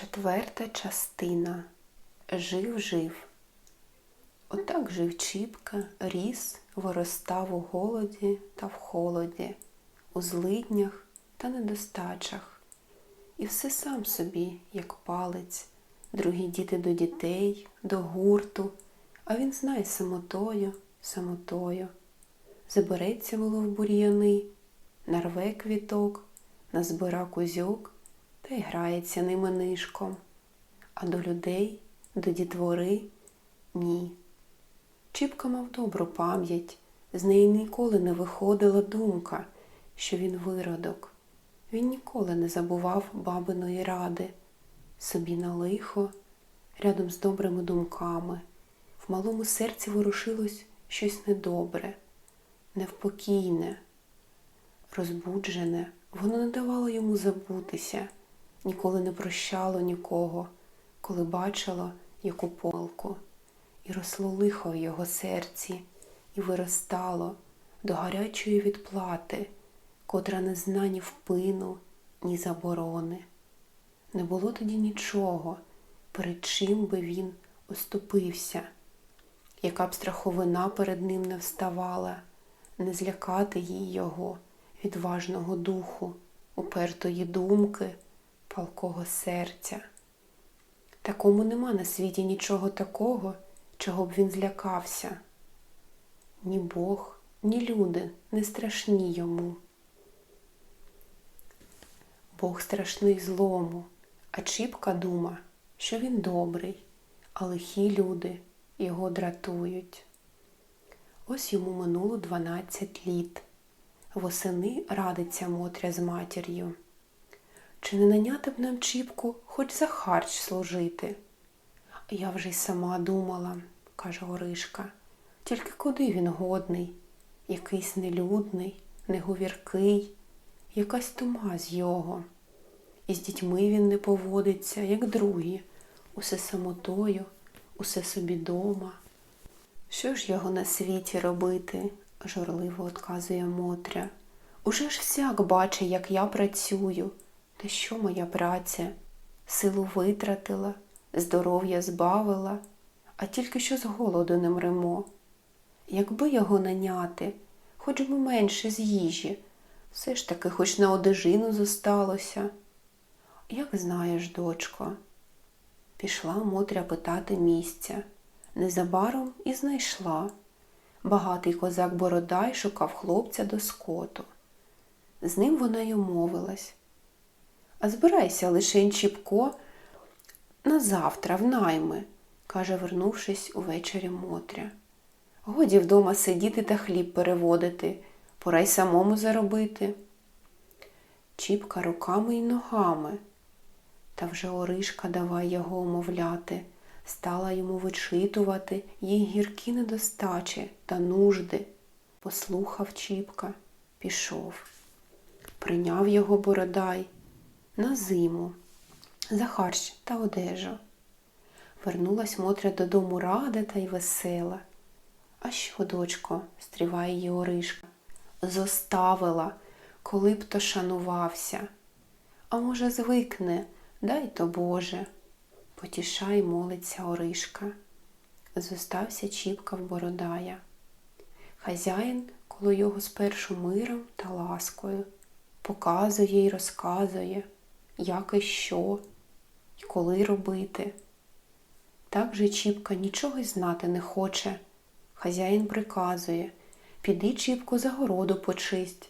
Четверта частина. Жив-жив. Отак жив Чіпка, ріс, виростав у голоді та в холоді, у злиднях та недостачах. І все сам собі, як палець, другі діти до дітей, до гурту, а він знає самотою, самотою. Забереться волов бур'яни, нарве квіток, назбира кузьок та й грається ними нишком. А до людей, до дітвори ні. Чіпка мав добру пам'ять, з неї ніколи не виходила думка, що він виродок. Він ніколи не забував бабиної ради, собі на лихо, рядом з добрими думками. В малому серці ворушилось щось недобре, невпокійне, розбуджене, воно не давало йому забутися, ніколи не прощало нікого, коли бачило яку помилку. І росло лихо в його серці, і виростало до гарячої відплати, котра не зна ні впину, ні заборони. Не було тоді нічого, перед чим би він оступився, яка б страховина перед ним не вставала, не злякати їй його відважного духу, упертої думки, палкого серця. Такому нема на світі нічого такого, чого б він злякався. Ні Бог, ні люди не страшні йому. Бог страшний злому, а Чіпка дума, що він добрий, а лихі люди його дратують. Ось йому минуло дванадцять літ. Восени радиться Мотря з матір'ю. Чи не наняти б нам Чіпку хоч за харч служити? Я вже й сама думала, каже Оришка, тільки куди він годний, якийсь нелюдний, неговіркий, якась тума з його. І з дітьми він не поводиться, як другі, усе самотою, усе собі дома. Що ж його на світі робити? журливо отказує Мотря. Уже ж всяк бачить, як я працюю. Та що моя праця? Силу витратила, здоров'я збавила, а тільки що з голоду не мремо. Якби його наняти, хоч би менше з їжі, все ж таки хоч на одежину зосталося. Як знаєш, дочко, пішла Мотря питати місця. Незабаром і знайшла. Багатий козак Бородай шукав хлопця до скоту. З ним вона й умовилась. А збирайся лишень Чіпко на завтра, в найми, каже, вернувшись увечері Мотря. Годі вдома сидіти та хліб переводити, пора й самому заробити. Чіпка руками й ногами. Та вже Оришка давай його умовляти, стала йому вичитувати їй гіркі недостачі та нужди. Послухав Чіпка, пішов. Прийняв його Бородай на зиму, за харч та одежу. Вернулась Мотря додому рада та й весела. А що, дочко, стріває її Оришка, зоставила, коли б то шанувався. А може, звикне, дай то Боже. Потішай молиться Оришка. Зостався Чіпка в Бородая. Хазяїн коло його спершу миром та ласкою, показує й розказує, як і що, і коли робити. Так же Чіпка нічого й знати не хоче. Хазяїн приказує піди, Чіпко, за городу почисть.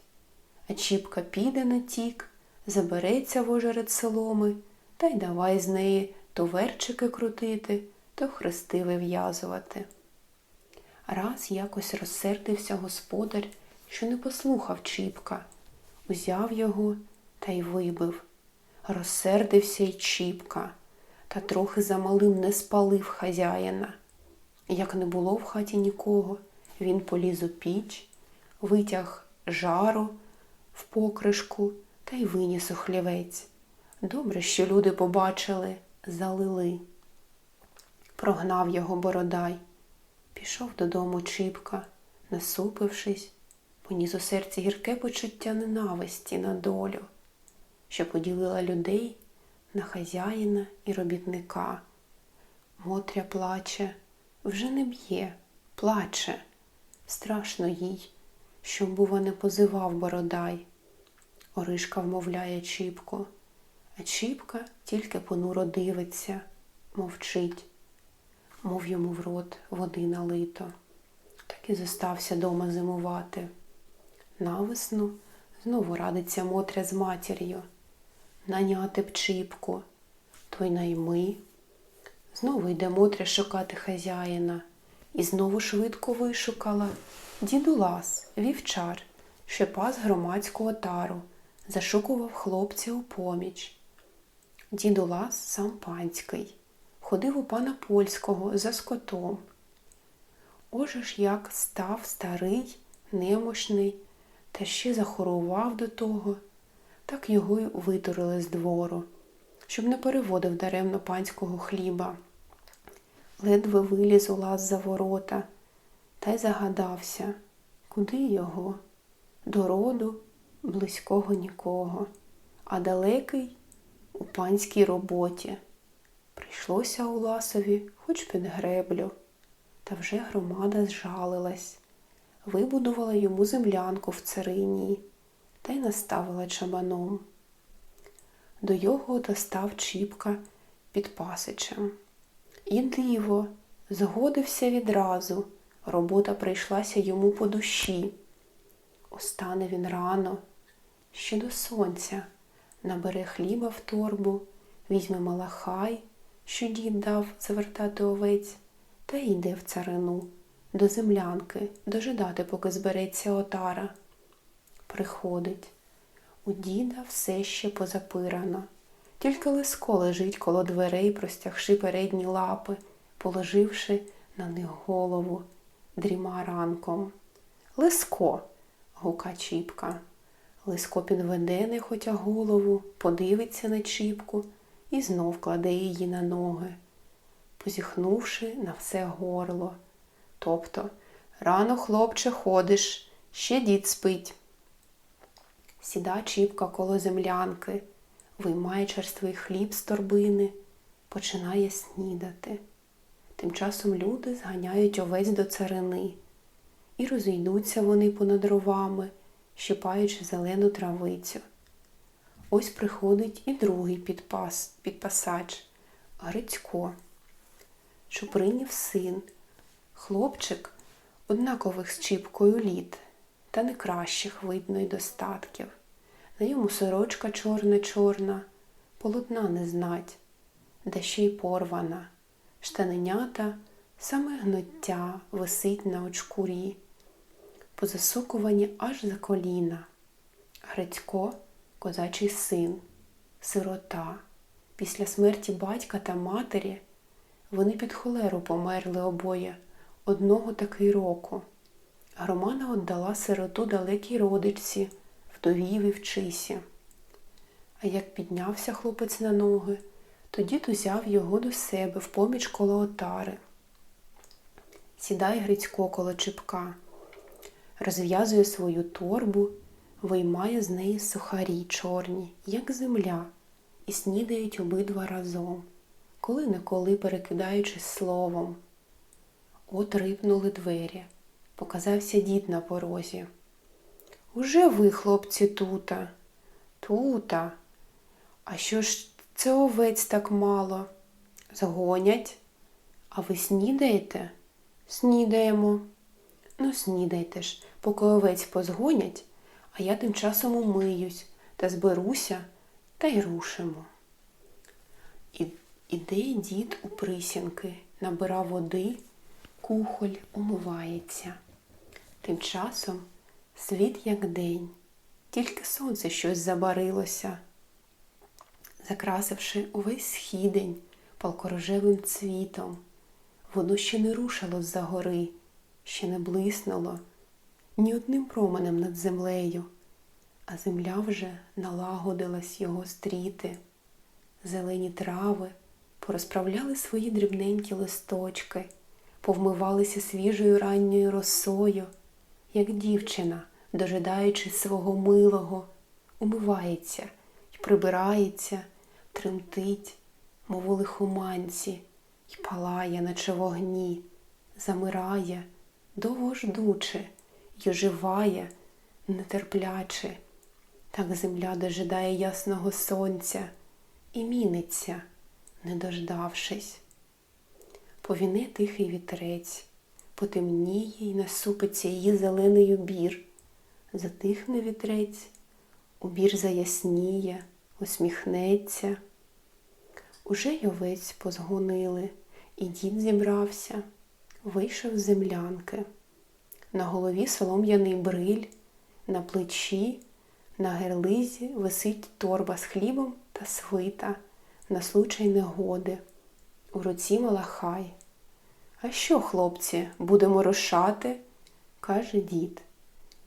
А Чіпка піде на тік, забереться в ожеред соломи та й давай з неї то верчики крутити, то хрести вив'язувати. Раз якось розсердився господар, що не послухав Чіпка, узяв його та й вибив. Розсердився й Чіпка, та трохи замалим не спалив хазяїна. Як не було в хаті нікого, він поліз у піч, витяг жару в покришку та й виніс у хлівець. Добре, що люди побачили, залили. Прогнав його Бородай. Пішов додому Чіпка, насупившись, поніс у серці гірке почуття ненависті на долю, що поділила людей на хазяїна і робітника. Мотря плаче, вже не б'є, плаче. Страшно їй, щоб, бува, не позивав Бородай. Оришка вмовляє Чіпку, а Чіпка тільки понуро дивиться, мовчить, мов йому в рот води налито. Так і зостався дома зимувати. Навесну знову радиться Мотря з матір'ю. Наняти б Чіпку, то й найми. Знову йде Мотря шукати хазяїна. І знову швидко вишукала діду Лас, вівчар, що пас громадську отару, зашукував хлопця у поміч. Діду Лас сам панський, ходив у пана польського за скотом. Оже ж як став старий, немощний, та ще захорував до того, так його й витурили з двору, щоб не переводив даремно панського хліба ледве виліз у лаз за ворота, та й загадався, куди його? До роду близького нікого, а далекий у панській роботі. Прийшлося Уласові хоч під греблю, та вже громада зжалилась, вибудувала йому землянку в царині та й наставила чабаном. До його достав Чіпка під Пасичем. І диво, згодився відразу, робота прийшлася йому по душі. Остане він рано, ще до сонця, набере хліба в торбу, візьме малахай, що дід дав завертати овець, та йде в царину, до землянки, дожидати, поки збереться отара. Приходить. У діда все ще позапирано. Тільки Лиско лежить коло дверей, простягши передні лапи, положивши на них голову, дріма ранком. Лиско, гука Чіпка. Лиско підведе нехотя голову, подивиться на Чіпку і знов кладе її на ноги, позіхнувши на все горло. Тобто, рано, хлопче, ходиш, ще дід спить. Сіда Чіпка коло землянки виймає черствий хліб з торбини, починає снідати. Тим часом люди зганяють овець до царини, і розійдуться вони понад ровами, щипаючи зелену травицю. Ось приходить і другий підпас, підпасач Грицько. Чупринів син, хлопчик однакових з чіпкою літ, та не кращих видно й достатків. На йому сорочка чорна-чорна, полотна не знать, да ще й порвана, штаненята, саме гноття висить на очкурі, позасукувані аж за коліна. Грицько козачий син, сирота. Після смерті батька та матері вони під холеру померли обоє одного таки року. Громана отдала сироту далекій родичці вдовій вівчисі. А як піднявся хлопець на ноги, то дід узяв його до себе в поміч коло отари. Сідає Грицько коло чіпка, розв'язує свою торбу, виймає з неї сухарі чорні, як земля, і снідають обидва разом, коли неколи перекидаючись словом. От рипнули двері. Показався дід на порозі. Уже ви, хлопці, тута? Тута. А що ж це овець так мало? Згонять. А ви снідаєте? Снідаємо. Ну, снідайте ж, поки овець позгонять, а я тим часом умиюсь та зберуся та й рушимо. І, іде дід у присінки, набира води, кухоль умивається. Тим часом світ як день, тільки сонце щось забарилося, закрасивши увесь східень палкорожевим цвітом, воно ще не рушило з-за гори, ще не блиснуло ні одним променем над землею, а земля вже налагодилась його стріти. Зелені трави порозправляли свої дрібненькі листочки, повмивалися свіжою ранньою росою як дівчина, дожидаючи свого милого, умивається й прибирається, тремтить, мов у лихоманці, й палає, наче вогні, замирає, довго ждучи, й оживає, нетерпляче. Так земля дожидає ясного сонця і міниться, не дождавшись. Повіне тихий вітерець, потемніє й насупиться її зелений убір. Затихне вітрець, убір заясніє, усміхнеться. Уже й овець позгонили, і дід зібрався, вийшов з землянки. На голові солом'яний бриль, на плечі, на герлизі висить торба з хлібом та свита на случай негоди. У руці малахай. А що, хлопці, будемо рушати? каже дід.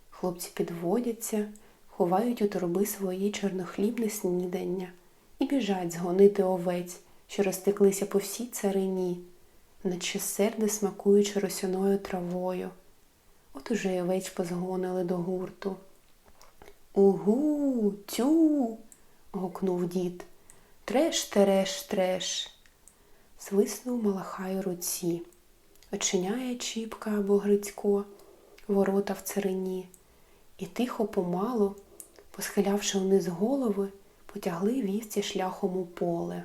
Хлопці підводяться, ховають у торби свої чорнохлібне снідання і біжать згонити овець, що розтеклися по всій царині, наче серди смакуючи росяною травою. От уже й овець позгонили до гурту. Угу, тю. гукнув дід. Треш, тереш, треш. Свиснув малахай руці. Очиняє Чіпка або Грицько, ворота в царині, і тихо помалу, посхилявши вниз голови, потягли вівці шляхом у поле.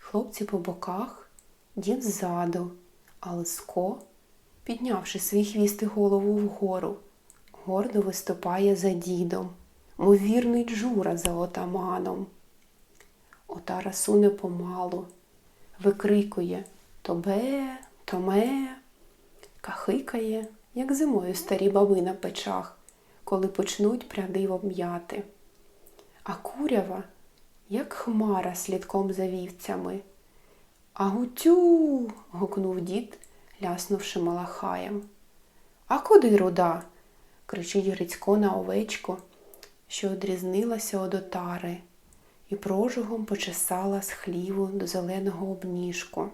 Хлопці по боках, дід ззаду, а Лиско, піднявши свій хвіст і голову вгору, гордо виступає за дідом, мов вірний джура за отаманом. Отара суне помалу, викрикує то бе, то ме, кахикає, як зимою старі баби на печах, коли почнуть прядиво м'яти. А курява, як хмара слідком за вівцями. Агутю. гукнув дід, ляснувши малахаєм. А куди руда? кричить Грицько на овечку, що одрізнилася од отари, і прожугом почесала з хліву до зеленого обніжку.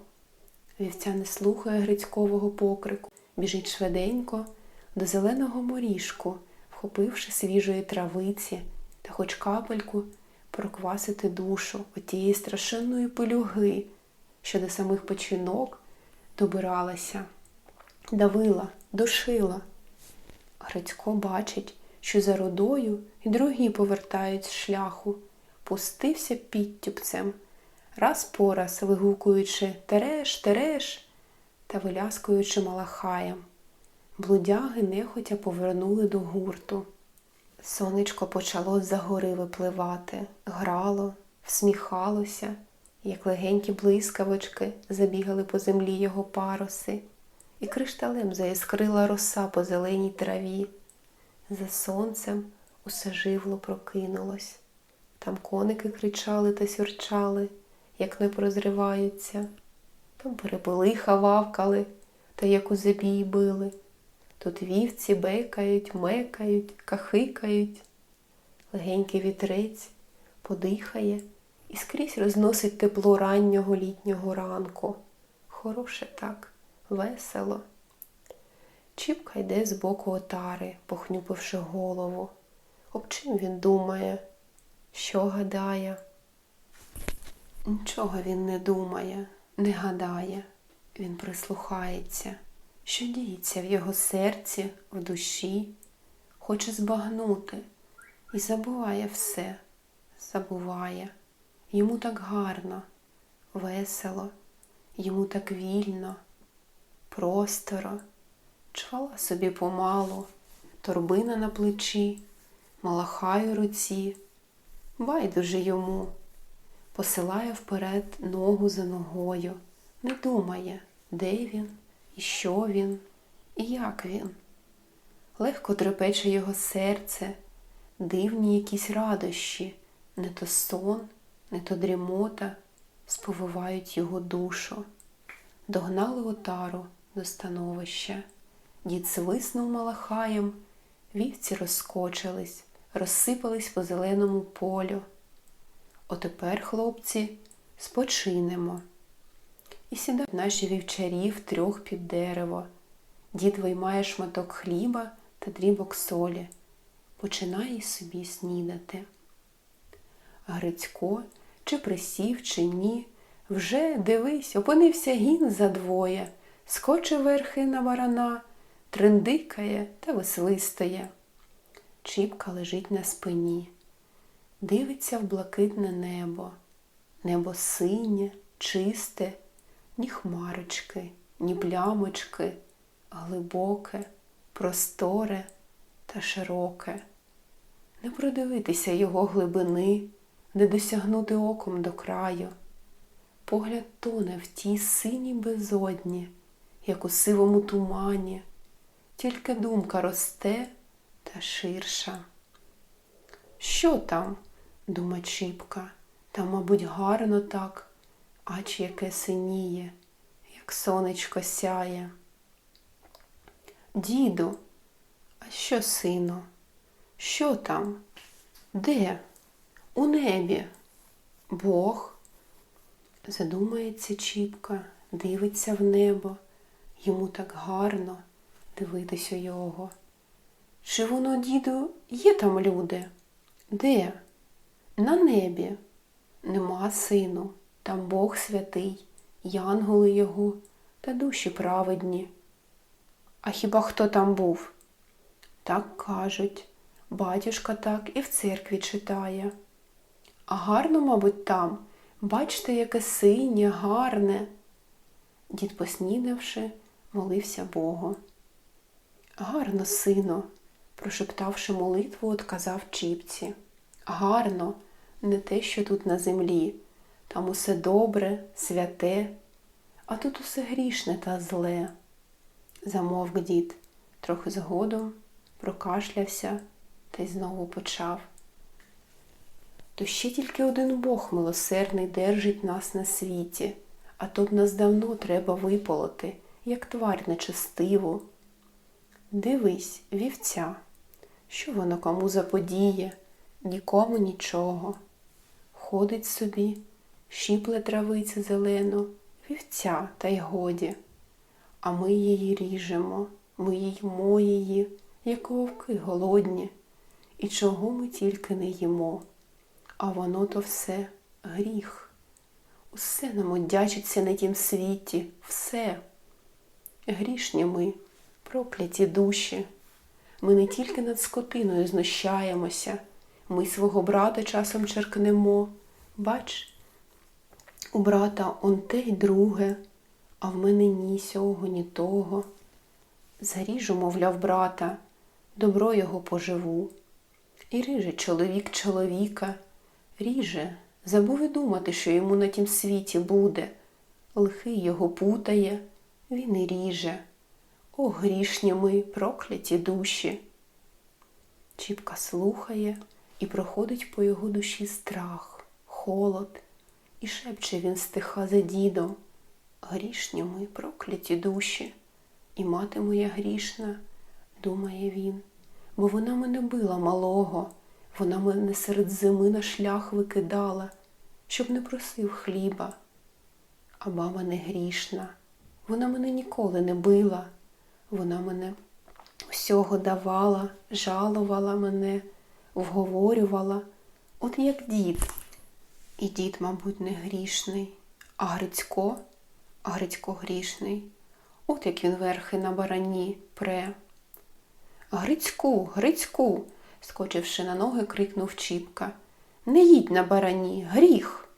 Вівця не слухає Грицькового покрику, біжить швиденько до зеленого моріжку, вхопивши свіжої травиці та хоч капельку проквасити душу отієї страшенної пилюги, що до самих печінок добиралася, давила, душила. Грицько бачить, що за родою і другі повертають з шляху, пустився підтюпцем, раз по раз вигукуючи Тереш, тереш та виляскуючи малахаєм. Блудяги нехотя повернули до гурту. Сонечко почало з-за гори випливати, грало, всміхалося, як легенькі блискавочки забігали по землі його паруси, і кришталем заіскрила роса по зеленій траві. За сонцем усе живло прокинулось. Там коники кричали та сюрчали, як не прозриваються, там перепили хававкали та як у забій били. Тут вівці бекають, мекають, кахикають. Легенький вітрець подихає і скрізь розносить тепло раннього літнього ранку. Хороше так, весело. Чіпка йде з боку отари, похнюпивши голову. Об чим він думає? Що гадає? Нічого він не думає, не гадає, він прислухається. Що діється в його серці, в душі, хоче збагнути. І забуває все, забуває. Йому так гарно, весело, йому так вільно, просторо, чвала собі помалу, торбина на плечі, малахай у руці, байдуже йому, посилає вперед ногу за ногою, не думає, де він і що він, і як він. Легко трепече його серце, дивні якісь радощі, не то сон, не то дрімота сповивають його душу. Догнали отару до становища. Дід свиснув малахаєм, вівці розскочились, розсипались по зеленому полю. Отепер, хлопці, спочинемо. І сідають наші вівчарі втрьох під дерево. Дід виймає шматок хліба та дрібок солі, починає собі снідати. Грицько чи присів, чи ні. Вже, дивись, опинився гін за двоє, скоче верхи на барана, триндикає та висвистає. Чіпка лежить на спині, дивиться в блакитне небо. Небо синє, чисте, ні хмарочки, ні плямочки, глибоке, просторе та широке. Не продивитися його глибини, не досягнути оком до краю. Погляд тоне в тій синій безодні, як у сивому тумані, тільки думка росте та ширша. Що там? Дума Чіпка, там, мабуть, гарно так, ач яке синіє, як сонечко сяє. Діду, а що, сину? Що там? Де? У небі? Бог? Задумається Чіпка, дивиться в небо. Йому так гарно дивитись у його. Чи воно, діду, є там люди? Де? На небі. Нема сину, там Бог святий, янголи його та душі праведні. А хіба хто там був? Так кажуть, батюшка так і в церкві читає. А гарно, мабуть, там, бачите, яке синє, гарне. Дід, поснідавши, молився Богу. Гарно, сину, прошептавши молитву, отказав Чіпці. Гарно, не те, що тут на землі. Там усе добре, святе, а тут усе грішне та зле. Замовк дід, трохи згодом прокашлявся та й знову почав. То ще тільки один Бог милосердний держить нас на світі, а то б нас давно треба виполоти, як тварь нечестиву. Дивись, вівця, що воно кому заподіє, нікому нічого. Ходить собі, щіпле травицю зелену, вівця, та й годі. А ми її ріжемо, ми їмо її, як вовки голодні, і чого ми тільки не їмо. А воно то все гріх. Усе нам одячиться на тім світі, все. Грішні ми, прокляті душі. Ми не тільки над скотиною знущаємося, ми свого брата часом черкнемо. Бач, у брата он те й друге, а в мене ні сього, ні того. Заріжу, мовляв, брата, добро його поживу. І ріже чоловік чоловіка, ріже, забув і думати, що йому на тім світі буде. Лихий його путає, він і ріже. О, грішні ми, прокляті душі. Чіпка слухає і проходить по його душі страх, холод, і шепче він стиха за дідом. Грішні ми, прокляті душі, і мати моя грішна, думає він, бо вона мене била малого, вона мене серед зими на шлях викидала, щоб не просив хліба. А баба не грішна, вона мене ніколи не била, вона мене всього давала, жалувала мене, вговорювала, от як дід. І дід, мабуть, не грішний, а Грицько, а Грицько грішний. От як він верхи на барані пре. Грицьку, Грицьку, скочивши на ноги, крикнув Чіпка. Не їдь на барані, гріх.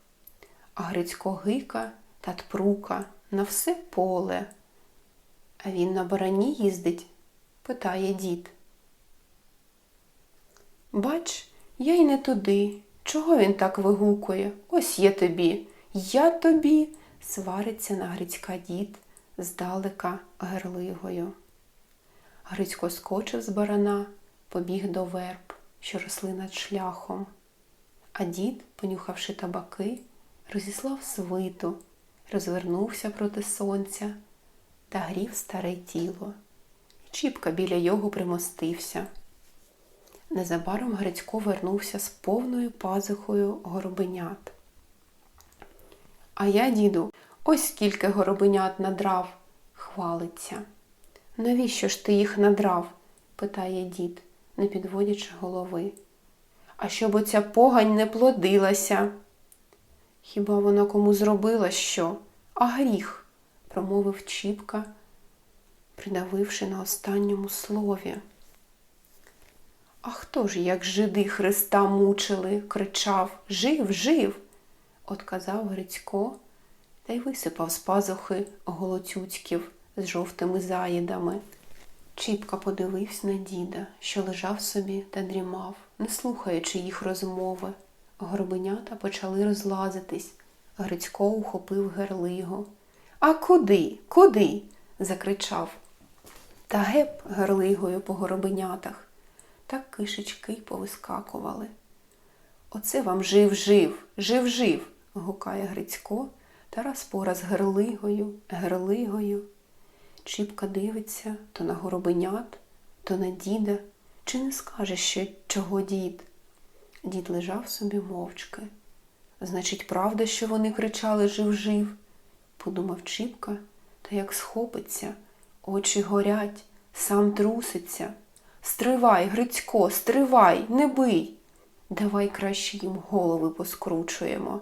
А Грицько гика та тпрука на все поле. А він на барані їздить? питає дід. Бач, я й не туди. Чого він так вигукує? Ось є тобі, я тобі, свариться на Грицька дід здалека герливою. Грицько скочив з барана, побіг до верб, що росли над шляхом. А дід, понюхавши табаки, розіслав свиту, розвернувся проти сонця та грів старе тіло. Чіпка біля його примостився. Незабаром Грицько вернувся з повною пазухою горобенят. А я, діду, ось скільки горобенят надрав, хвалиться. Навіщо ж ти їх надрав? питає дід, не підводячи голови. А щоб оця погань не плодилася. Хіба вона кому зробила що? А гріх, промовив Чіпка, придавивши на останньому слові. А хто ж, як жиди Христа мучили, кричав Жив, жив, отказав Грицько та й висипав з пазухи голоцюцьків з жовтими заїдами. Чіпка подивився на діда, що лежав собі та дрімав, не слухаючи їх розмови. Горбенята почали розлазитись. Грицько ухопив герлигу. А куди? Куди? закричав. Та геп герлигою по горобенятах. Так кишечки й повискакували. Оце вам жив, жив, жив, жив, гукає Грицько та раз по раз герлигою, герлигою. Чіпка дивиться то на горобенят, то на діда, чи не скаже ще, чого дід. Дід лежав собі мовчки. Значить, правда, що вони кричали жив жив, подумав Чіпка, та як схопиться, очі горять, сам труситься. Стривай, Грицько, стривай, не бий. Давай краще їм голови поскручуємо.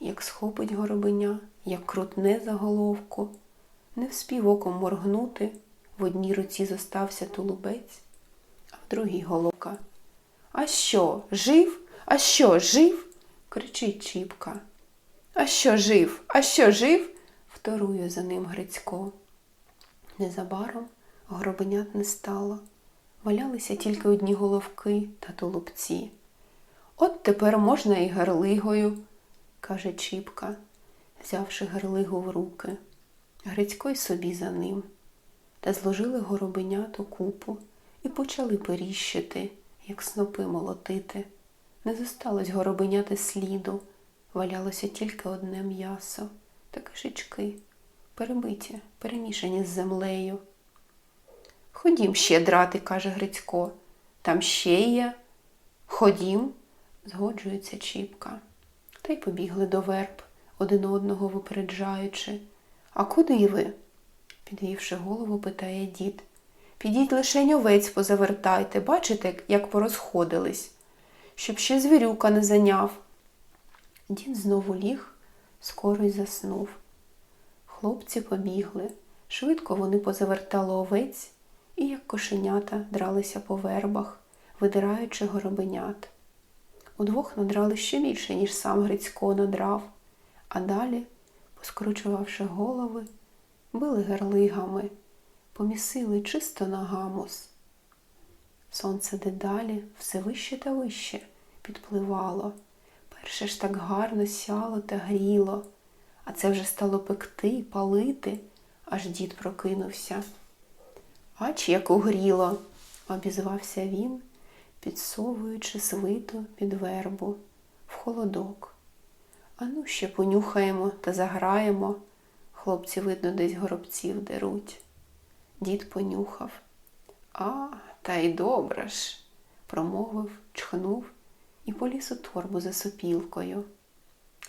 Як схопить горобеня, як крутне за головку, не вспів оком моргнути, в одній руці зостався тулубець, а в другій головка. А що, жив? А що, жив? кричить Чіпка. А що жив? А що жив? вторує за ним Грицько. Незабаром гробенят не стало. Валялися тільки одні головки та тулубці. От тепер можна і герлигою, каже Чіпка, взявши герлигу в руки. Грицько й собі за ним. Та зложили горобенят у купу і почали періщити, як снопи молотити. Не зосталось горобеняти сліду, валялося тільки одне м'ясо та кишечки, перебиті, перемішані з землею. Ходім ще драти, каже Грицько. Там ще є. Ходім, згоджується Чіпка. Та й побігли до верб, один одного випереджаючи. А куди ви? підвівши голову, питає дід. Підіть лишень овець позавертайте, бачите, як порозходились, щоб ще звірюка не зайняв. Дід знову ліг, скоро й заснув. Хлопці побігли. Швидко вони позавертали овець і, як кошенята, дралися по вербах, видираючи горобенят. Удвох надрали ще більше, ніж сам Грицько надрав, а далі, поскручувавши голови, били герлигами, помісили чисто на гамус. Сонце дедалі все вище та вище підпливало. Перше ж так гарно сяло та гріло, а це вже стало пекти палити, аж дід прокинувся. Ач як угріло, обізвався він, підсовуючи свиту під вербу в холодок. Ану ще понюхаємо та заграємо. Хлопці, видно, десь горобців деруть. Дід понюхав. А, та й добре ж, промовив, чхнув і поліз у торбу за сопілкою.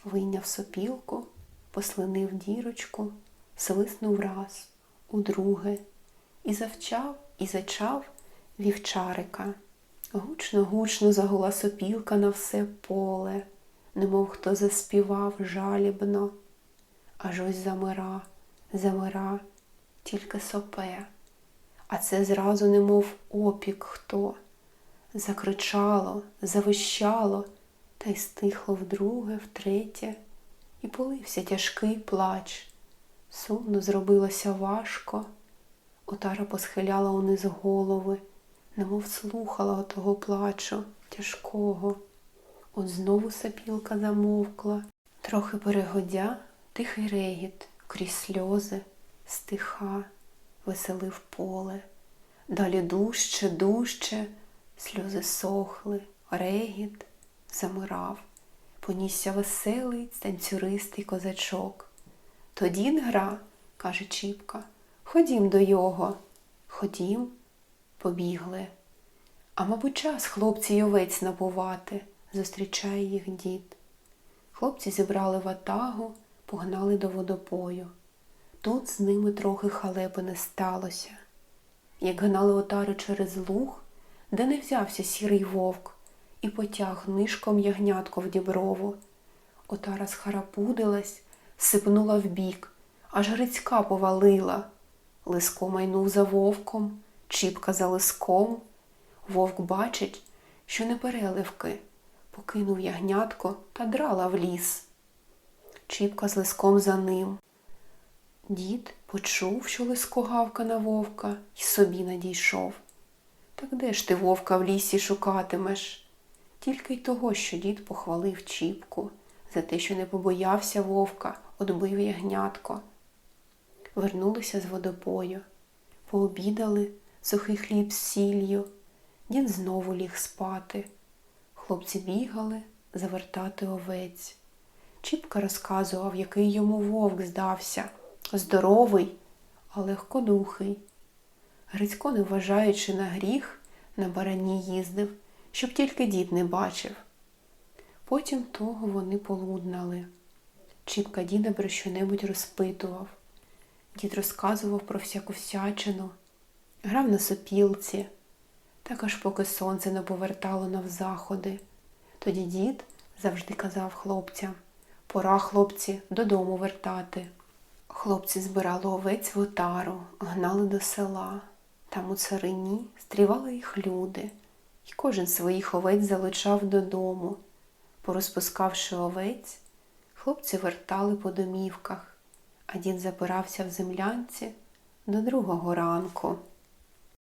Вийняв сопілку, послинив дірочку, свиснув раз, удруге, і завчав, і зачав вівчарика. Гучно, гучно загула сопілка на все поле, немов хто заспівав жалібно. Аж ось замира, замира, тільки сопе, а це зразу немов опік хто. Закричало, завищало, та й стихло вдруге, втретє, і полився тяжкий плач. Сумно зробилося важко. Отара посхиляла униз голови, немов слухала отого плачу тяжкого. От знову сапілка замовкла, трохи перегодя, тихий регіт крізь сльози, стиха, веселив поле. Далі дужче, дужче, сльози сохли, регіт замирав, понісся веселий танцюристий козачок. То дід гра, каже Чіпка, ходім до його. Ходім, побігли. А мабуть, час хлопці й овець набувати, зустрічає їх дід. Хлопці зібрали ватагу, погнали до водопою. Тут з ними трохи халепи не сталося. Як гнали отари через луг, де не взявся сірий вовк, і потяг нишком ягнятко в діброву. Отара схарапудилась, сипнула вбік, аж Грицька повалила. Лиско майнув за вовком, чіпка за лиском. Вовк бачить, що не переливки, покинув ягнятко та драла в ліс. Чіпка з лиском за ним. Дід почув, що лиско гавка на вовка, і собі надійшов. Так де ж ти вовка в лісі шукатимеш? Тільки й того, що дід похвалив Чіпку за те, що не побоявся вовка, отбив ягнятко. Вернулися з водопою, пообідали сухий хліб з сіллю. Дід знову ліг спати. Хлопці бігали завертати овець. Чіпка розказував, який йому вовк здався. Здоровий, а легкодухий. Грицько, не вважаючи на гріх, на барані їздив, щоб тільки дід не бачив. Потім того вони полуднали. Чіпка діда про що-небудь розпитував. Дід розказував про всяку всячину, грав на сопілці, так аж поки сонце не повертало навзаходи. Тоді дід завжди казав хлопцям пора, хлопці, додому вертати. Хлопці збирали овець в отару, гнали до села. Там у царині стрівали їх люди, і кожен своїх овець залучав додому. Порозпускавши овець, хлопці вертали по домівках, дід запирався в землянці до другого ранку.